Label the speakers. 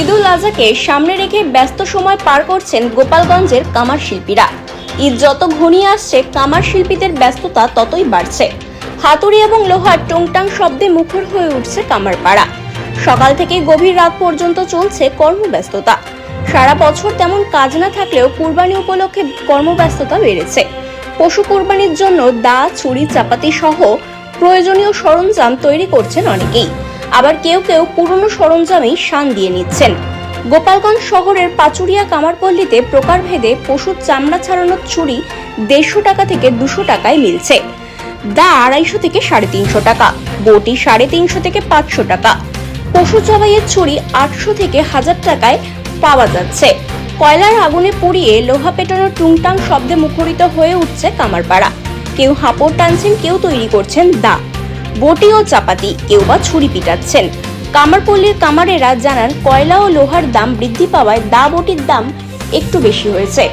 Speaker 1: ঈদুল আজহাকে সামনে রেখে ব্যস্ত সময় পার করছেন গোপালগঞ্জের কামার শিল্পীরা। ঈদ যত ঘনিয়ে আসছে, কামার শিল্পীদের ব্যস্ততা ততই বাড়ছে। হাতুড়ি এবং লোহার টুংটাং শব্দে মুখর হয়ে উঠছে কামারপাড়া সকাল থেকে গভীর রাত পর্যন্ত চলছে কর্মব্যস্ততা। সারা বছর তেমন কাজ না থাকলেও কুরবানি উপলক্ষে কর্মব্যস্ততা বেড়েছে। পশু কুরবানির জন্য দা, ছুরি, চাপাতি সহ প্রয়োজনীয় সরঞ্জাম তৈরি করছেন অনেকেই। আবার কেউ কেউ পুরনো সরঞ্জামেই শান দিয়ে নিচ্ছেন। গোপালগঞ্জ শহরের পাচুরিয়া কামারপল্লীতে প্রকারভেদে পশুর চামড়া ছাড়ানোর ছুরি দেড়শো টাকা থেকে দুশো টাকায় মিলছে। দা আড়াইশো থেকে সাড়ে তিনশো টাকা, বটি সাড়ে তিনশো থেকে পাঁচশো টাকা। পশু জবাইয়ের ছুরি আটশো থেকে হাজার টাকায় পাওয়া যাচ্ছে। কয়লার আগুনে পুড়িয়ে লোহা পেটানোর টুংটাং শব্দে মুখরিত হয়ে উঠছে কামারপাড়া। কেউ হাঁপড় টানছেন, কেউ তৈরি করছেন দা। বটি ও চাপাতি কেউ বা ছুরি পিটাচ্ছেন। কামারপল্লীর কামারেরা জানান, কয়লা ও লোহার দাম বৃদ্ধি পাওয়ায় দা বটির দাম একটু বেশি হয়েছে।